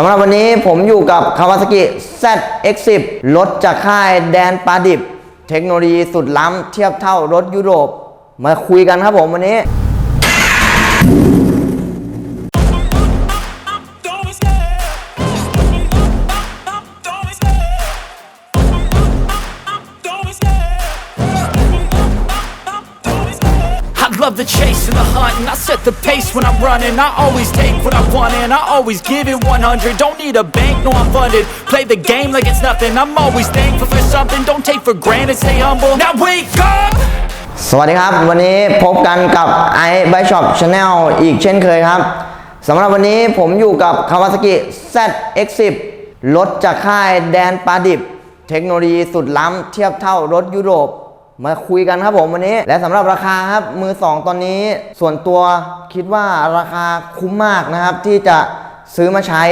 สำหรับวันนี้ผมอยู่กับ Kawasaki ZX10 รถจากค่ายแดนปาดิบ เทคโนโลยีสุดล้ำเทียบเท่ารถยุโรป มาคุยกันครับผมวันนี้ love the chase and the hunt and I set the pace when I'm running I always take what I want and I always give it 100 Don't need a bank, no I'm funded Play the game like it's nothing I'm always thankful for something Don't take for granted, stay humble Now wake up! สวัสดีครับ วันนี้พบกันกับ i b y Shop Channel อีกเช่นเคยครับสำหรับวันนี้ผมอยู่กับ Kawasaki ZX10 รถจากค่ายแดนปาดิบ เทคโนโลยีสุดล้ำเทียบเท่ารถยุโรป มาคุยกันครับผมวันนี้ และสำหรับราคาครับมือ 2 ตอนนี้ ส่วนตัวคิดว่าราคาคุ้มมากนะครับที่จะ ซื้อมาใช้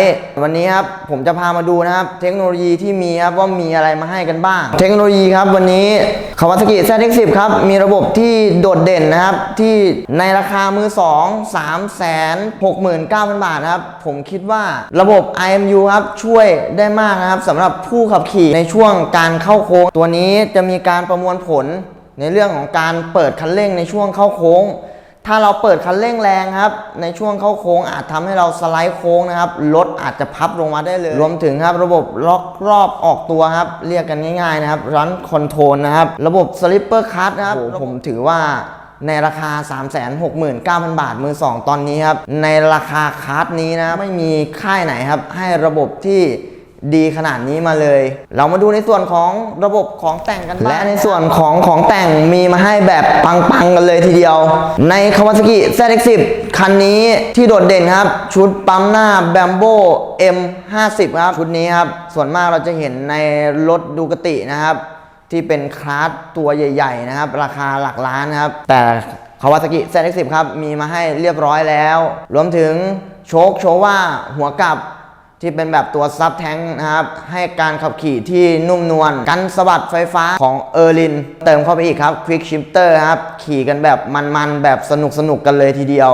วันนี้ครับผมจะพามาดูนะครับเทคโนโลยีที่มีครับว่ามีอะไรมาให้กันบ้าง เทคโนโลยีครับวันนี้ Kawasaki ZX10 ครับมีระบบที่โดดเด่นนะครับที่ในราคามือ 2 3 6 9 0 0 0 บาทนะครับผมคิดว่าระบบ IMU ครับช่วยได้มากนะครับสำหรับผู้ขับขี่ในช่วงการเข้าโค้ง ตัวนี้จะมีการประมวลผลในเรื่องของการเปิดคันเร่งในช่วงเข้าโค้ง ถ้าเราเปิดคันเร่งแรงครับ ในช่วงเข้าโค้งอาจทำให้เราสไลด์โค้งนะครับรถอาจจะพับลงมาได้เลย รวมถึงครับระบบล็อกรอบออกตัวครับ เรียกกันง่าย ๆ นะครับรันคอนโทรลนะครับ ระบบสลิปเปอร์คัทนะครับผมถือว่าในราคา 369,000 บาท มือ 2 ตอนนี้ครับ ในราคาคัสนี้นะ ไม่มีค่ายไหนครับ ให้ระบบที่ ดีขนาดนี้มาเลย เรามาดูในส่วนของระบบของแต่งกันบ้างและในส่วนของของแต่งมีมาให้แบบปังๆกันเลยทีเดียว ใน Kawasaki ZX10 คันนี้ที่โดดเด่นครับ ชุดปั๊มหน้า Bambo M50 ครับ ชุดนี้ครับ ส่วนมากเราจะเห็นในรถดูกตินะครับ ที่เป็นคลาสตัวใหญ่ ๆ นะครับ ราคาหลักล้านนะครับ แต่ Kawasaki ZX10 ครับ มีมาให้เรียบร้อยแล้ว รวมถึงโชคโชว่าหัวกลับ ที่เป็นแบบตัวซับแท้งนะครับ ให้การขับขี่ที่นุ่มนวลกันสะบัดไฟฟ้าของเออร์ลินเติมเข้าไปอีกครับ Quick Shifter ครับ ขี่กันแบบมันๆ แบบสนุกๆกันเลยทีเดียว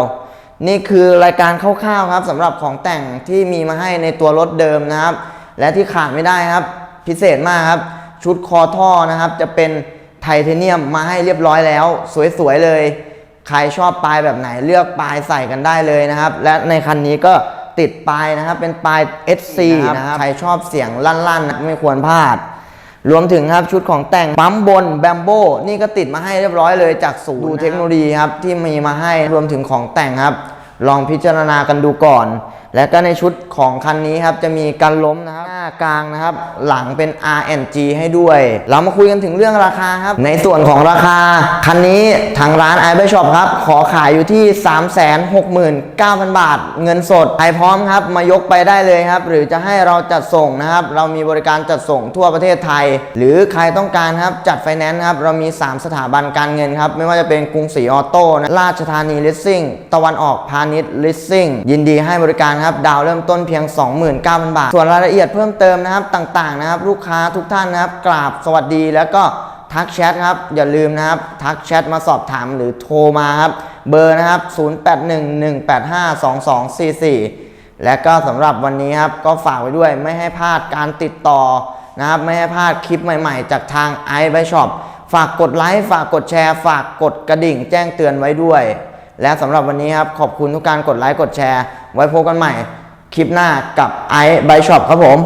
นี่คือรายการคร่าวๆครับสำหรับของแต่งที่มีมาให้ในตัวรถเดิมนะครับ และที่ขาดไม่ได้ครับ พิเศษมากครับ ชุดคอท่อนะครับ จะเป็นไทเทเนียมมาให้เรียบร้อยแล้ว สวยๆเลย ใครชอบปลายแบบไหนเลือกปลายใส่กันได้เลยนะครับ และในคันนี้ก็ ติดปลายนะครับ เป็นปลาย SC นะครับ ใครชอบเสียงลั่นๆนะไม่ควรพลาด รวมถึงครับชุดของแต่งปั๊มบนแบมโบนี่ก็ติดมาให้เรียบร้อยเลยจากศูนย์ดูเทคโนโลยีครับ ที่มีมาให้รวมถึงของแต่งครับ ลองพิจารณากันดูก่อน และก็ในชุดของคันนี้ครับจะมีการล้มนะครับหน้ากลางนะครับ หลังเป็น RNG ให้ด้วย เรามาคุยกันถึงเรื่องราคาครับ ในส่วนของราคา คันนี้ทางร้าน i b y Shop ครับ ขอขายอยู่ที่ 369,000 บาท เงินสดใครพร้อมครับ มายกไปได้เลยครับ หรือจะให้เราจัดส่งนะครับ เรามีบริการจัดส่งทั่วประเทศไทย หรือใครต้องการครับ จัดไฟแนนซ์ครับ เรามี 3 สถาบันการเงินครับ ไม่ว่าจะเป็นกรุงศรีออโต้นะราชธานีลิสซิ่งตะวันออกพาณิชย์ลิสซิ่งยินดีให้บริการครับ ดาวเริ่มต้นเพียง 29,000 บาท ส่วนรายละเอียดเพิ่มเติมนะครับต่างๆนะครับ ลูกค้าทุกท่านนะครับกราบสวัสดีแล้วก็ทักแชทครับอย่าลืมนะครับทักแชทมาสอบถามหรือโทรมาครับเบอร์นะครับ 0811852244 และก็สำหรับวันนี้ครับก็ฝากไว้ด้วยไม่ให้พลาดการติดต่อนะครับไม่ให้พลาดคลิปใหม่ๆ จากทาง i b y Shop ฝากกดไลค์ฝากกดแชร์ ฝากกดกระดิ่งแจ้งเตือนไว้ด้วย และสำหรับวันนี้ครับขอบคุณทุกการกดไลค์กดแชร์ ไว้พบกันใหม่คลิปหน้ากับ i b y Shop ครับผม